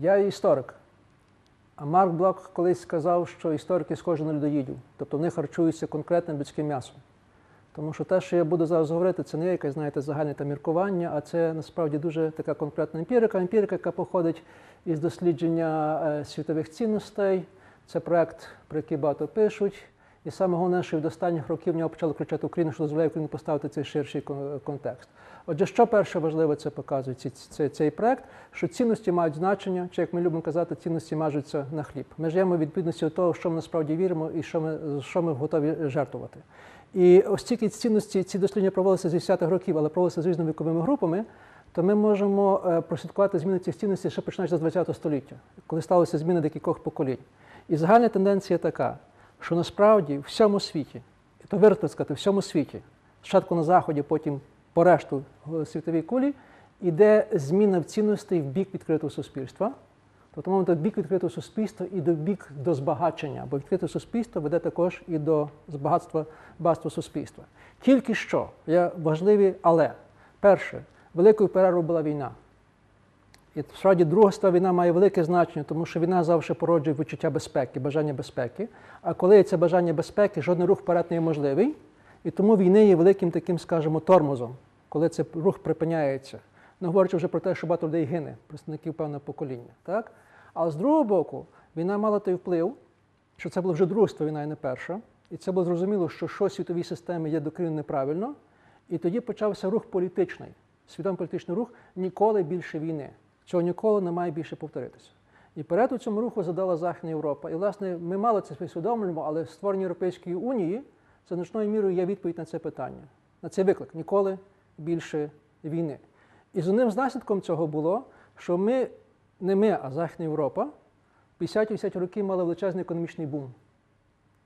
Я історик. А Марк Блок колись сказав, що історики схожі на людоїдів, тобто вони харчуються конкретним людським м'ясом. Тому що те, що я буду зараз говорити, це не якесь, знаєте, загальне там міркування, а це насправді дуже така конкретна емпірика. Емпірика, яка походить із дослідження е, світових цінностей. Це проект, про який багато пишуть. І саме головне, що від останніх років в нього почали кричати Україну, що дозволяє Україні поставити цей ширший контекст. Отже, що перше важливе це показує ці, ці, цей проект, що цінності мають значення, чи як ми любимо казати, цінності мажуться на хліб. Ми живемо відповідності до того, що ми насправді віримо і що ми, що ми готові жертвувати. І оскільки ці цінності, ці дослідження проводилися з 10-х років, але проводилися з різними віковими групами, то ми можемо е, прослідкувати зміни цих цінностей ще починаючи з 20 століття, коли сталися зміни декількох поколінь. І загальна тенденція така, що насправді в всьому світі, то вирто сказати, в всьому світі, спочатку на Заході, потім по решту світовій кулі, іде зміна в цінностей в бік відкритого суспільства. Тобто в бік відкритого суспільства і до бік до збагачення, бо відкрите суспільство веде також і до збагатства багатства суспільства. Тільки що є важливі, але перше, великою перервою була війна. І справді друга світова війна має велике значення, тому що війна завжди породжує відчуття безпеки, бажання безпеки. А коли є це бажання безпеки, жодний рух вперед не є можливий. І тому війни є великим таким, скажімо, тормозом, коли цей рух припиняється. Не говорячи вже про те, що багато людей гине, представників певного покоління. Так? Але з другого боку, війна мала той вплив, що це була вже друга світова війна і не перша. І це було зрозуміло, що щось в світовій системі є докорінно неправильно. І тоді почався рух політичний, свідомий політичний рух ніколи більше війни. Цього ніколи не має більше повторитися. І перед у цьому руху задала Західна Європа. І, власне, ми мало це усвідомлюємо, але створення Європейської унії це значною мірою є відповідь на це питання, на цей виклик ніколи більше війни. І з одним з наслідком цього було, що ми, не ми, а Західна Європа, 50-50 років мали величезний економічний бум.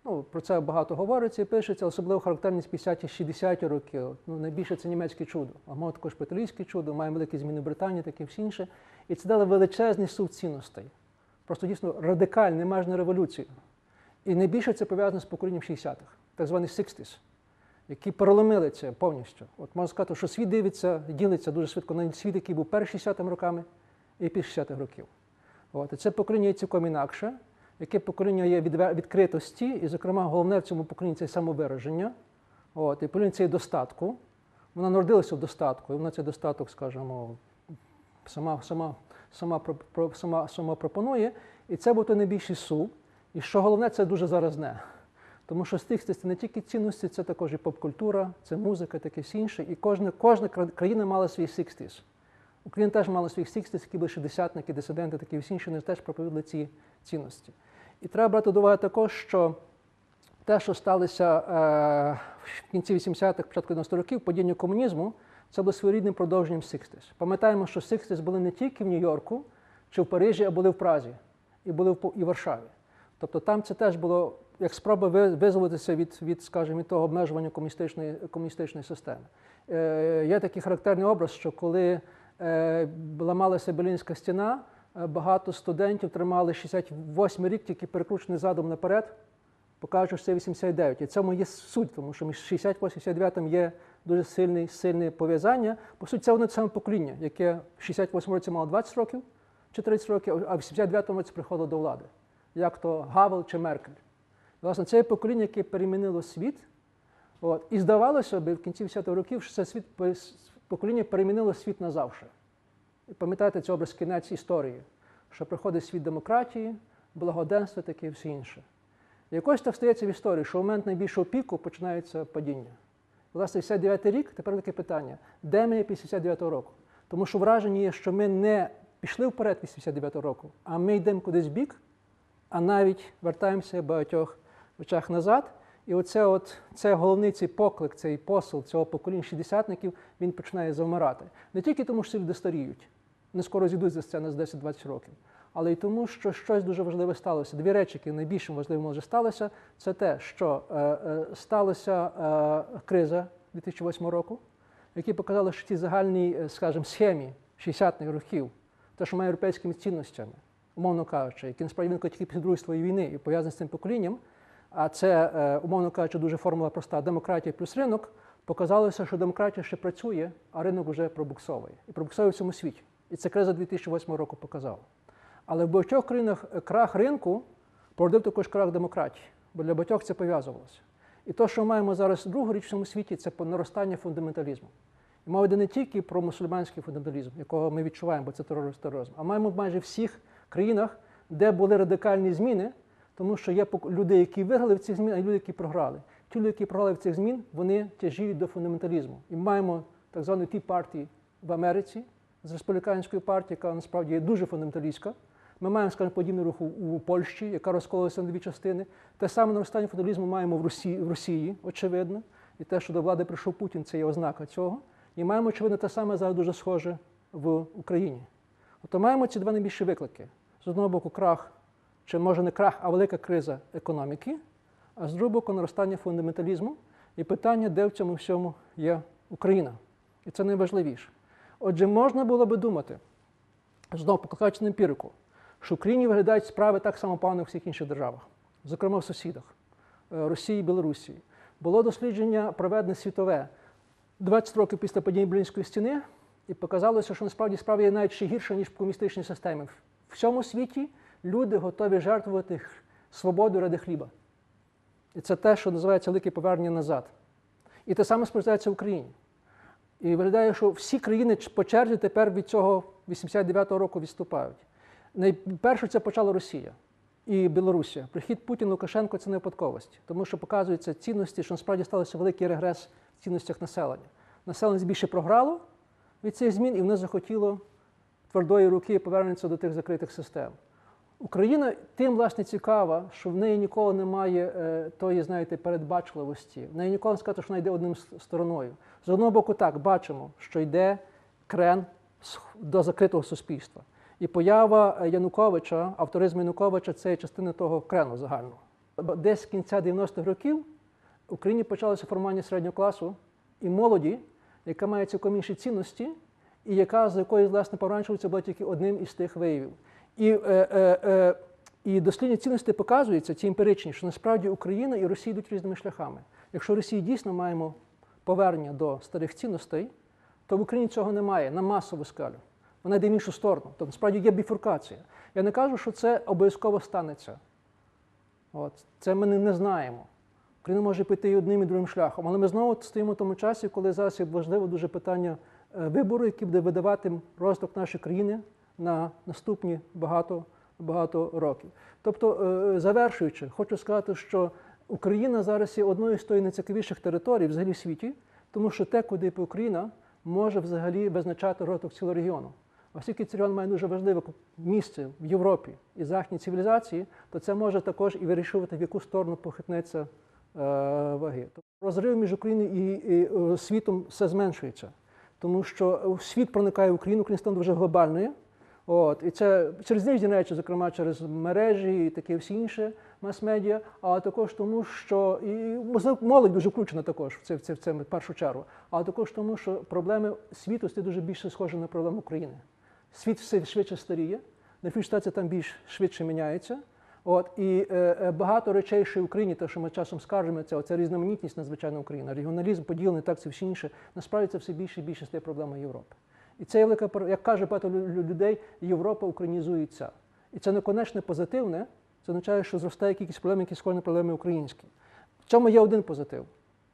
Ну, про це багато говориться і пишеться, особливо характерність 50-60 років. Ну, найбільше це німецьке чудо, а мав також італійське чудо, має великі зміни в Британії, таке всі інше. І це дало величезний сув цінностей. Просто дійсно радикальну, немажну революцію. І найбільше це пов'язано з поколінням 60-х, так званий 60s, які переломили це повністю. От можна сказати, що світ дивиться, ділиться дуже швидко на світ, який був перед 60-ми роками і після 60-х років. От. І це покоління цілком інакше яке покоління є відкритості, і, зокрема, головне в цьому поколінні це самовираження. От, і покоління це є достатку. Вона народилася в достатку, і вона цей достаток, скажімо, сама, сама, сама, сама, сама пропонує. І це був той найбільший сув. І що головне, це дуже заразне. Тому що стих це не тільки цінності, це також і поп-культура, це музика, таке всі інше. І кожна, кожна країна мала свій 60s. Україна теж мала своїх 60s, які були шістдесятники, дисиденти, такі всі інші, вони теж проповідали ці цінності. І треба брати до уваги також, що те, що сталося е, в кінці 80-х, початку 90-х років, падіння комунізму, це було своєрідним продовженням 60s. Пам'ятаємо, що 60s були не тільки в Нью-Йорку чи в Парижі, а були в Празі і були в і Варшаві. Тобто там це теж було як спроба ви- визволитися від, від скажімо, того обмежування комуністичної, комуністичної системи. Е, є такий характерний образ, що коли е, ламалася Берлінська стіна, багато студентів тримали 68 рік, тільки перекручений задом наперед, покажуть, що це 89. І в цьому є суть, тому що між 68 і 69 є дуже сильне, сильне пов'язання. По суті, це одне саме покоління, яке в 68 році мало 20 років чи 30 років, а в 79 році приходило до влади, як то Гавел чи Меркель. Власне, це покоління, яке перемінило світ. От. І здавалося б, в кінці 50-х років, що це світ, покоління перемінило світ назавше. Пам'ятаєте цей образ кінець історії, що приходить світ демократії, благоденства, таке і все інше. Якось так стається в історії, що в момент найбільшого піку починається падіння. Власне, 59-й рік, тепер таке питання: де ми після 59-го року? Тому що враження є, що ми не пішли вперед після 59-го року, а ми йдемо кудись в бік, а навіть вертаємося в багатьох очах назад. І оце от, це головний цей поклик, цей посил цього покоління шістдесятників, він починає завмирати. Не тільки тому, що люди старіють, не скоро зійдуть за сцени з 10-20 років, але й тому, що щось дуже важливе сталося. Дві речі, які найбільшим важливим може сталося, це те, що е, е, сталася е, криза 2008 року, які показали, що ті загальні, е, скажімо, схемі 60-х років, те, що має європейськими цінностями, умовно кажучи, які насправді виникли тільки після Другої світової війни і пов'язані з цим поколінням, а це, е, умовно кажучи, дуже формула проста демократія плюс ринок, показалося, що демократія ще працює, а ринок вже пробуксовує. І пробуксовує в цьому світі. І це криза 2008 року показала. Але в багатьох країнах е, крах ринку породив також крах демократії, бо для багатьох це пов'язувалося. І те, що ми маємо зараз другу річ в цьому світі, це наростання фундаменталізму. І мова йде не тільки про мусульманський фундаменталізм, якого ми відчуваємо, бо це тероризм, а маємо в майже всіх країнах, де були радикальні зміни, тому що є люди, які виграли в цих змінах, і люди, які програли. Ті люди, які програли в цих змін, вони тяжіють до фундаменталізму. І маємо так звану ті партії в Америці з республіканською партією, яка насправді є дуже фундаменталістська. Ми маємо, скажімо, подібну руху у Польщі, яка розкололася на дві частини. Те саме наростання фундаменталізму маємо в Росії, в Росії, очевидно. І те, що до влади прийшов Путін, це є ознака цього. І маємо, очевидно, те саме зараз дуже схоже в Україні. Тобто маємо ці два найбільші виклики. З одного боку, крах, чи може не крах, а велика криза економіки, а з другого боку, наростання фундаменталізму і питання, де в цьому всьому є Україна. І це найважливіше. Отже, можна було би думати, знову покладаючи на емпірику, що в Україні виглядають справи так само погано, в всіх інших державах, зокрема в сусідах е, Росії і Білорусі. Було дослідження проведене світове 20 років після падіння Берлінської стіни, і показалося, що насправді справа є навіть ще гірша, ніж в комуністичній системі. В всьому світі люди готові жертвувати свободу ради хліба. І це те, що називається велике повернення назад. І те саме спостерігається в Україні. І виглядає, що всі країни по черзі тепер від цього 89-го року відступають. Найперше це почала Росія і Білорусія. Прихід Путіна Лукашенко це не випадковість, тому що показуються цінності, що насправді сталося великий регрес в цінностях населення. Населення більше програло від цих змін, і воно захотіло твердої руки повернутися до тих закритих систем. Україна тим власне цікава, що в неї ніколи немає е, тої, знаєте, передбачливості. В неї ніколи не сказати, що вона йде одним стороною. З одного боку, так бачимо, що йде крен до закритого суспільства. І поява е, Януковича, авторизм Януковича це частина того крену загального. Десь з кінця 90-х років в Україні почалося формування середнього класу і молоді, яка має цілком інші цінності, і яка з якої, власне, поранчується була тільки одним із тих виявів. І, е, е, е, і дослідні цінності показуються, ці емпіричні, що насправді Україна і Росія йдуть різними шляхами. Якщо Росії дійсно маємо повернення до старих цінностей, то в Україні цього немає на масову скалу. Вона йде в іншу сторону. Тобто, насправді є біфуркація. Я не кажу, що це обов'язково станеться. От. Це ми не, не знаємо. Україна може піти і одним і другим шляхом. Але ми знову стоїмо в тому часі, коли зараз є важливе дуже питання е, вибору, який буде видавати розвиток нашої країни на наступні багато, багато років. Тобто, е, завершуючи, хочу сказати, що Україна зараз є одною з тої найцікавіших територій взагалі в світі, тому що те, куди Україна, може взагалі визначати розвиток цілого регіону. Оскільки цей регіон має дуже важливе місце в Європі і західній цивілізації, то це може також і вирішувати, в яку сторону похитнеться е, ваги. Тобто Розрив між Україною і, і е, світом все зменшується, тому що світ проникає в Україну, Україна стане дуже глобальною. От, і це через різні речі, зокрема через мережі і таке всі інше мас-медіа, а також тому, що і молодь дуже включена також в це, в це, в це в першу чергу, а також тому, що проблеми світу стають дуже більше схожі на проблеми України. Світ все швидше старіє, ситуація там більш швидше міняється. От, і е, е, багато речей, що в Україні, те, що ми часом скажемо, це оця різноманітність надзвичайна Україна, регіоналізм, поділений так, це все інше. Насправді це все більше і більше стає проблемою Європи. І це є велика як каже багато лю- лю- людей, Європа українізується. І це не конечне позитивне, це означає, що зростає кількість проблем, які схожі на проблеми українські. В цьому є один позитив.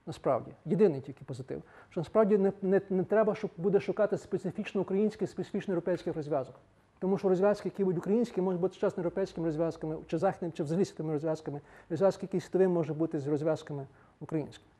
Насправді, єдиний тільки позитив, що насправді не, не, не треба щоб буде шукати специфічно українських, специфічно європейських розв'язок. Тому що розв'язки, які будуть українські, можуть бути часно європейськими розв'язками, чи західними, чи взагалі світовими розв'язками. Розв'язки, які світові, можуть бути з розв'язками українськими.